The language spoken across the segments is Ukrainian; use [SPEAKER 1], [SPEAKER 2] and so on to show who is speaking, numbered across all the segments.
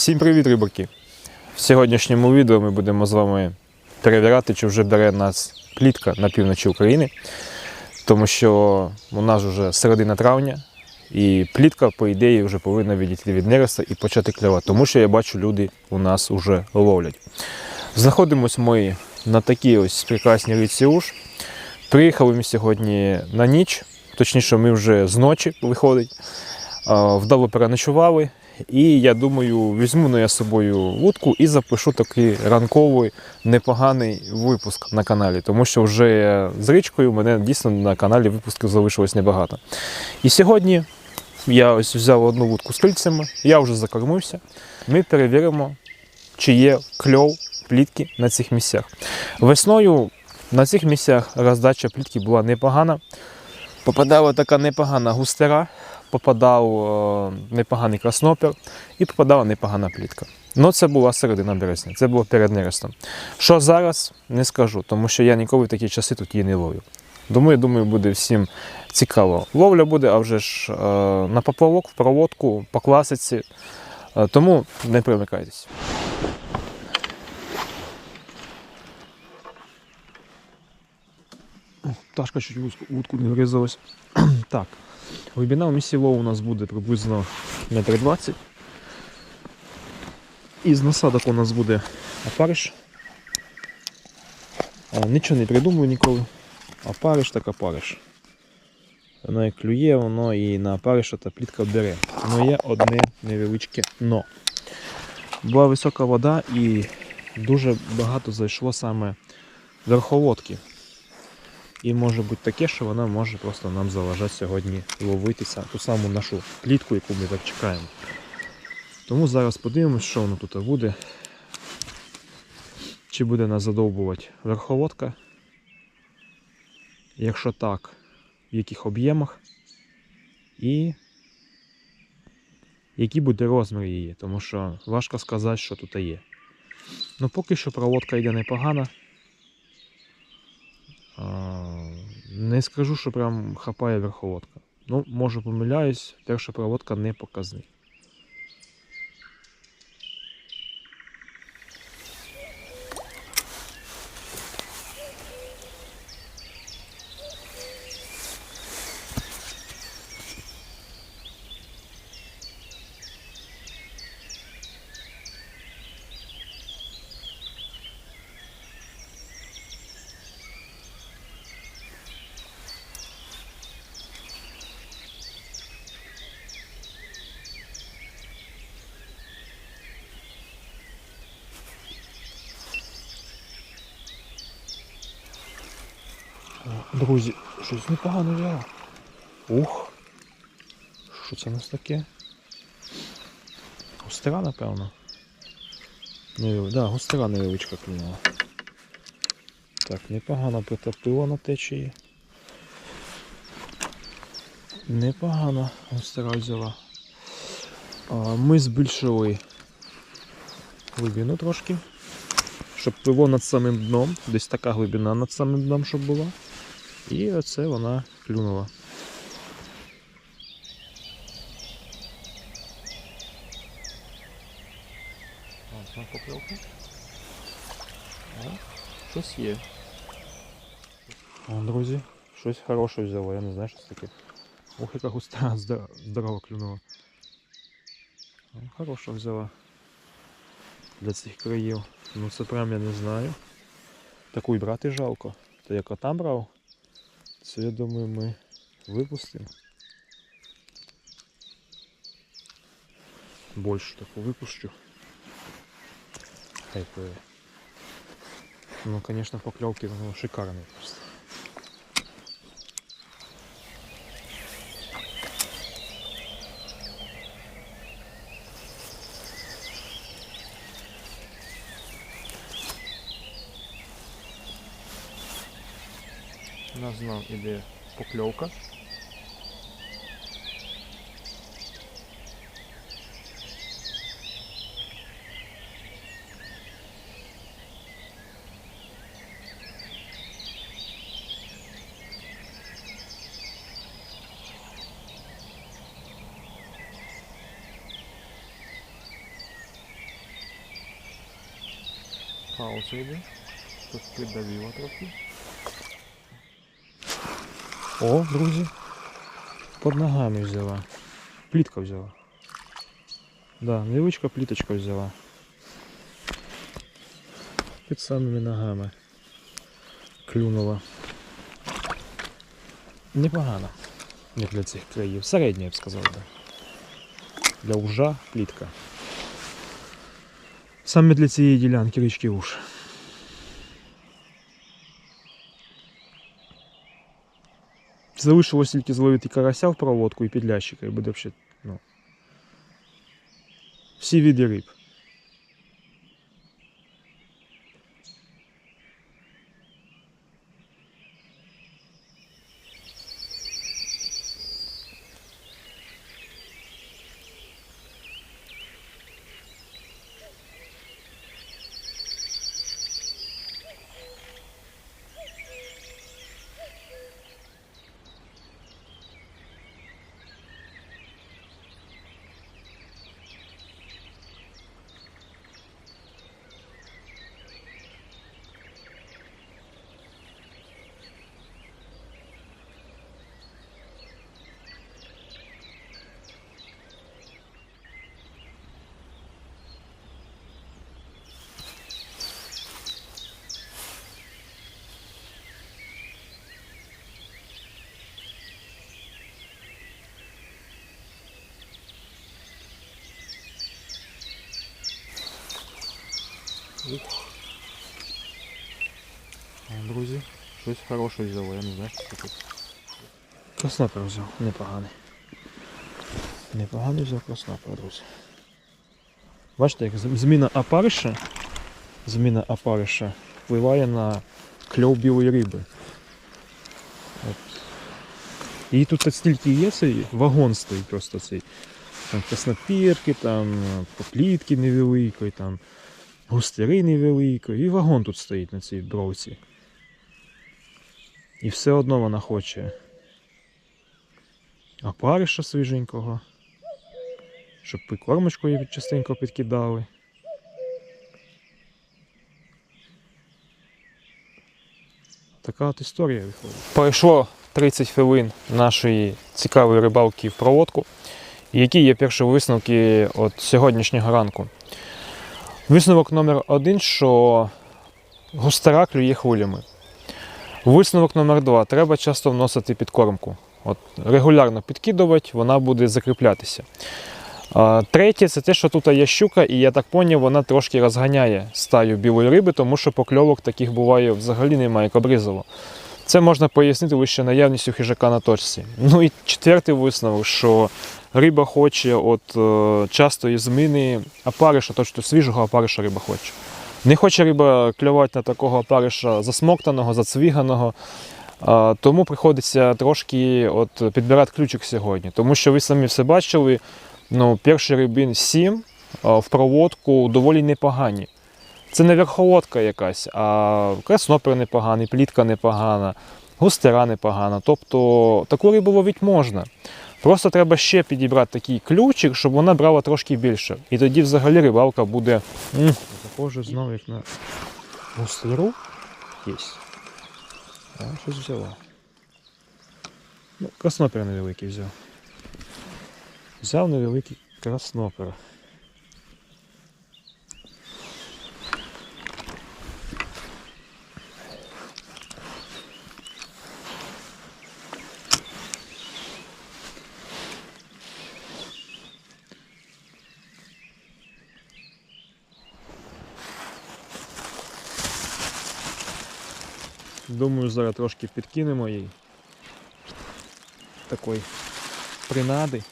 [SPEAKER 1] Всім привіт, рибаки! В сьогоднішньому відео ми будемо з вами перевіряти, чи вже бере нас плітка на півночі України, тому що у нас вже середина травня, і плітка, по ідеї, вже повинна відійти від нереста і почати клювати, тому що я бачу, люди у нас вже ловлять. Знаходимось ми на такій ось прекрасній річці Уж. Приїхали ми сьогодні на ніч, точніше, ми вже з ночі виходить. Вдало переночували. І я думаю, візьму на я з собою вудку і запишу такий ранковий непоганий випуск на каналі, тому що вже з річкою мене дійсно на каналі випусків залишилось небагато. І сьогодні я ось взяв одну вудку з кільцями, я вже закормився. Ми перевіримо, чи є кльов плітки на цих місцях. Весною на цих місцях роздача плітки була непогана. Попадала така непогана густера, попадав е, непоганий краснопер і попадала непогана плітка. Ну, це була середина березня, це було перед нерестом. Що зараз, не скажу, тому що я ніколи в такі часи тут її не ловив. Я думаю, буде всім цікаво. Ловля буде, а вже ж е, на поплавок, в проводку, по класиці. Е, тому не примикайтесь. Пташка чуть вудку не врізалась. так, глибина у місці лову у нас буде приблизно 1,20 м. Із насадок у нас буде опариш. Нічого не придумую ніколи. Опариш так опариш. Воно як клює, воно і на опариша та плітка бере. Но є одне невеличке но. Була висока вода і дуже багато зайшло саме верховодки. І може бути таке, що вона може просто нам заважати сьогодні ловитися ту саму нашу плітку, яку ми так чекаємо. Тому зараз подивимось, що воно тут буде. Чи буде нас задовбувати верховодка. Якщо так, в яких об'ємах. І який буде розмір її, тому що важко сказати, що тут є. Ну поки що проводка йде непогана. Не скажу, що прям хапає верховодка. Ну, може помиляюсь, перша проводка не показник. Друзі, щось непогано взяло. Ух. Що це у нас таке? Густера, напевно. Не, да, густера невеличка клюнула. Так, непогано притопило на течії. Непогано густера взяла. Ми збільшили глибину трошки. Щоб пиво над самим дном, десь така глибина над самим дном, щоб була. І оце вона клюнула. Одна. Щось є. Друзі, щось хороше взяло, я не знаю, що це таке. Ох, яка густа, здор- здорово клюнула. Хороша взяла для цих країв. Ну це прям я не знаю. Таку й брати жалко. То як там брав, це я думаю ми випустимо. Більше таку випущу. Хай пливе. Ну, конечно, поклевки ну, шикарные просто. знов іде покльовка. Пауза йде, тут придавило трохи. О, друзі. Під ногами взяла. Плітка взяла. Да, невеличка пліточка взяла. Під самими ногами. Клюнула. Непогано. Не для цих країв. Середня, я б сказав би. Для ужа плітка. Саме для цієї ділянки річки уж. Залишилось тільки зловити карася в проводку і підлящика, і буде взагалі, ну. Всі види риб. О, Друзі, щось хороше взяло, я не знаю, що це. Краснопер взяв, непоганий. Непоганий взяв краснопер, друзі. Бачите, як зміна опариша, зміна опариша впливає на кльов білої риби. От. І тут стільки є цей вагон стоїть просто цей. Там краснопірки, там е, поплітки невеликої, там густери невеликої. І вагон тут стоїть на цій бровці. І все одно вона хоче опариша свіженького, щоб прикормочку її частенько підкидали. Така от історія виходить. Пройшло 30 хвилин нашої цікавої рибалки в проводку. Які є перші висновки от сьогоднішнього ранку? Висновок номер один, що густера клює хвилями. Висновок номер два. Треба часто вносити підкормку. От, регулярно підкидувати, вона буде закріплятися. Третє, це те, що тут є щука, і я так поняв, вона трошки розганяє стаю білої риби, тому що покльовок таких буває взагалі немає, як обрізало. Це можна пояснити лише наявністю хижака на точці. Ну і четвертий висновок, що риба хоче от е, частої зміни опариша, точно свіжого опариша риба хоче. Не хоче риба клювати на такого опариша засмоктаного, зацвіганого. Тому приходиться трошки от підбирати ключик сьогодні. Тому що ви самі все бачили, ну, перший рибін 7 в проводку доволі непогані. Це не верховодка якась, а краснопер непоганий, плітка непогана, густера непогана. Тобто таку рибу ловити можна. Просто треба ще підібрати такий ключик, щоб вона брала трошки більше. І тоді взагалі рибалка буде. Захожу знову як на гусляру. Єсть. А, щось взяла. Ну, краснопер невеликий взяв. Взяв невеликий краснопер. Думаю, зараз трошки підкинемо їй такої принади.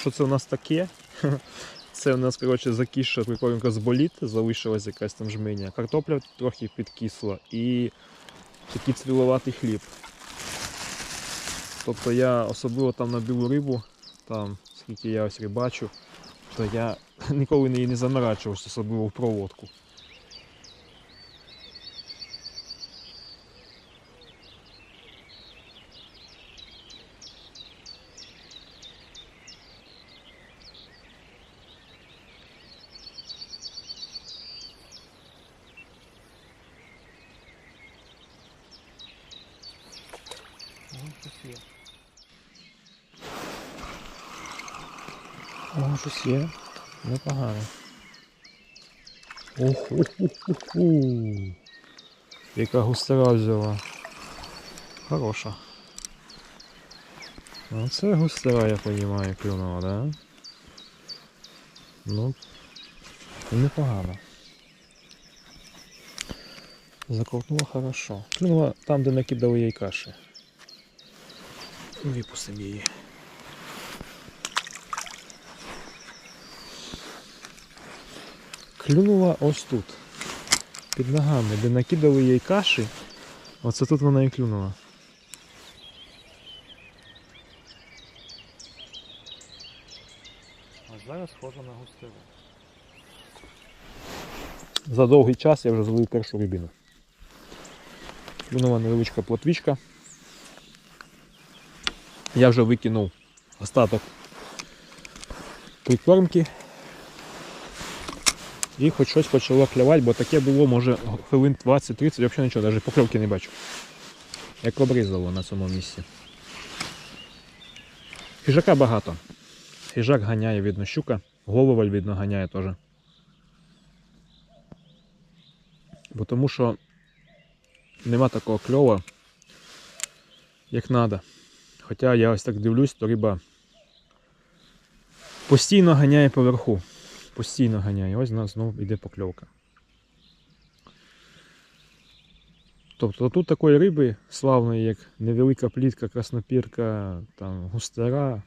[SPEAKER 1] Що це у нас таке? Це у нас, коротше, закисша прикольненько з залишилась якась там жменя. Картопля трохи підкисла і такий цвіловатий хліб. Тобто я особливо там на білу рибу, там скільки я ось рибачу, то я ніколи не заморачувався, особливо в проводку. щось. О, щось є. Непогано. Оху-ху-ху-ху. ох Яка густера взяла. Хороша. Ну це густера, я понимаю, клюнула, да? Ну непогано. Заколтнула хорошо. Клюнула там, де накидали їй каші. Випустимо її. Клюнула ось тут. Під ногами, де накидали їй каші. Оце тут вона і клюнула. А зараз схожа на густеру. За довгий час я вже зловив першу рибину. Клюнула невеличка плотвічка. Я вже викинув остаток прикормки. І хоч щось почало клювати, бо таке було, може, хвилин 20-30, взагалі нічого, навіть покльовки не бачу. Як обрізало на цьому місці. Хижака багато. Хижак ганяє, видно, щука. Головаль, видно, ганяє теж. Бо тому що нема такого кльова, як треба. Хоча я ось так дивлюсь, то риба постійно ганяє поверху. Постійно ганяє. Ось у нас знову йде покльовка. Тобто тут такої риби славної, як невелика плітка, краснопірка, там, густера,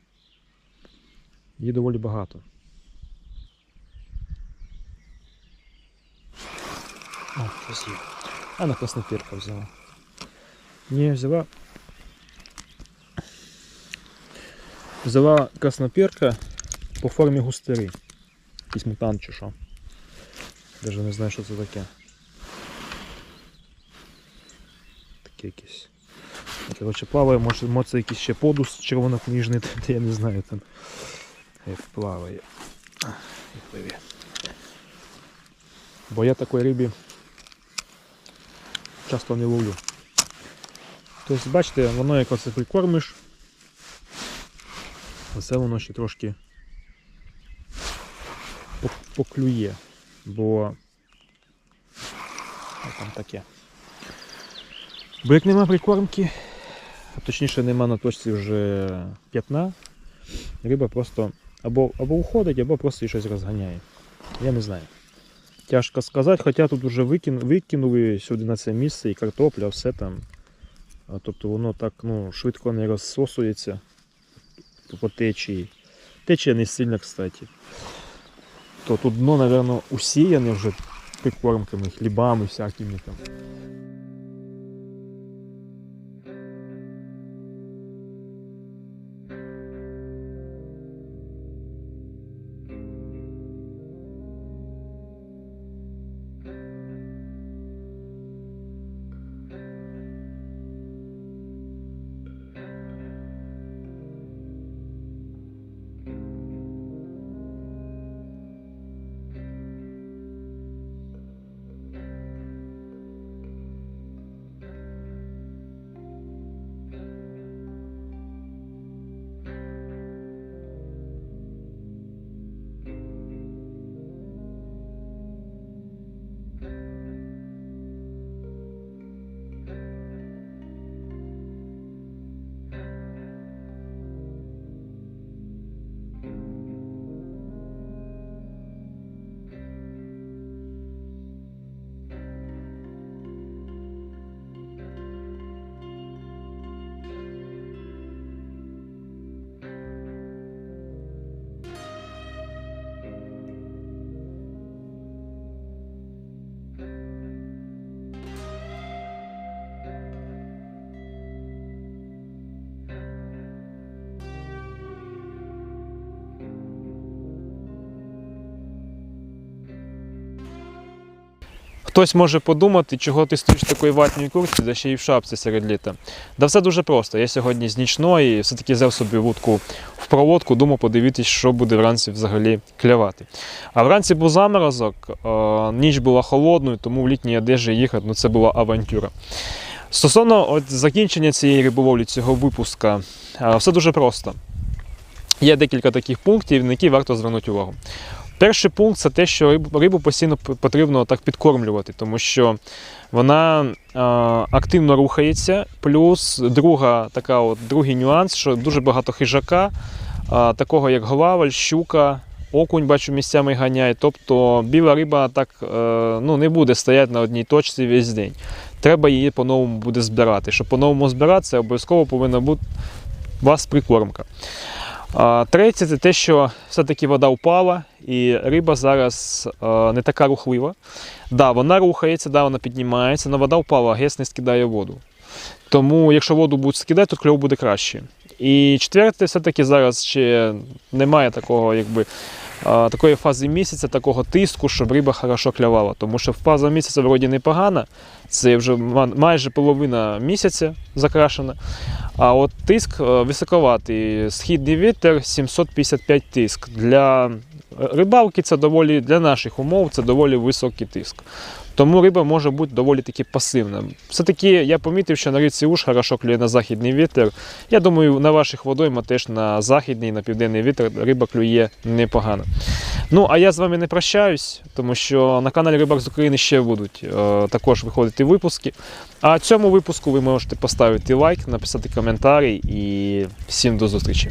[SPEAKER 1] її доволі багато. О, щось є. А на краснопірка взяла. Ні, взяла. Взяла краснопірка по формі густери. Якийсь мутант чи що. Даже не знаю, що це таке. Таке якесь. Коротше, плаває, може, може це якийсь ще подус червонокніжний, та я не знаю там. Як плаває. Бо я такої рибі часто не ловлю. Тобто, бачите, воно як оце прикормиш, оце воно ще трошки поклює, бо там таке. Бо як нема прикормки, а точніше нема на точці вже п'ятна, риба просто або, або уходить, або просто щось розганяє. Я не знаю. Тяжко сказати, хоча тут вже викин, викинули сюди на це місце і картопля, все там. Тобто воно так ну, швидко не розсосується по течії. Течія не сильна, кстати. То тут дно, мабуть, усіяне вже прикормками, хлібами всякими там. Хтось може подумати, чого ти стоїш в такій ватній куртці, да ще й в шапці серед літа. Да все дуже просто. Я сьогодні з нічної все-таки взяв собі вудку в проводку, думав подивитись, що буде вранці взагалі клявати. А вранці був заморозок, е, ніч була холодною, тому в літній одежі їхати ну, це була авантюра. Стосовно от закінчення цієї риболовлі, цього випуска, е, все дуже просто. є декілька таких пунктів, на які варто звернути увагу. Перший пункт це те, що рибу, рибу постійно потрібно так підкормлювати, тому що вона е, активно рухається. Плюс друга, така от, другий нюанс, що дуже багато хижака, е, такого як главаль, щука, окунь, бачу, місцями ганяє. Тобто біла риба так е, ну, не буде стояти на одній точці весь день. Треба її по-новому буде збирати. Щоб по-новому збиратися, обов'язково повинна бути у вас прикормка. А, третє, це те, що все-таки вода впала, і риба зараз е, не така рухлива. Да, вона рухається, да, вона піднімається, але вода впала, а гес не скидає воду. Тому, якщо воду будуть скидати, то кльов буде краще. І четверте, все-таки зараз ще немає такого, якби. Такої фази місяця, такого тиску, щоб риба хорошо клявала. Тому що фаза місяця вроді непогана, це вже майже половина місяця закрашена. А от тиск е, високоватий. Східний вітер 755 тиск. Для рибалки це доволі для наших умов це доволі високий тиск. Тому риба може бути доволі таки пасивна. Все-таки я помітив, що на річці Уж хорошо клює на західний вітер. Я думаю, на ваших водоймах теж на західний, на південний вітер риба клює непогано. Ну, а я з вами не прощаюсь, тому що на каналі Рибак з України ще будуть е, також виходити випуски. А цьому випуску ви можете поставити лайк, написати коментарі і всім до зустрічі.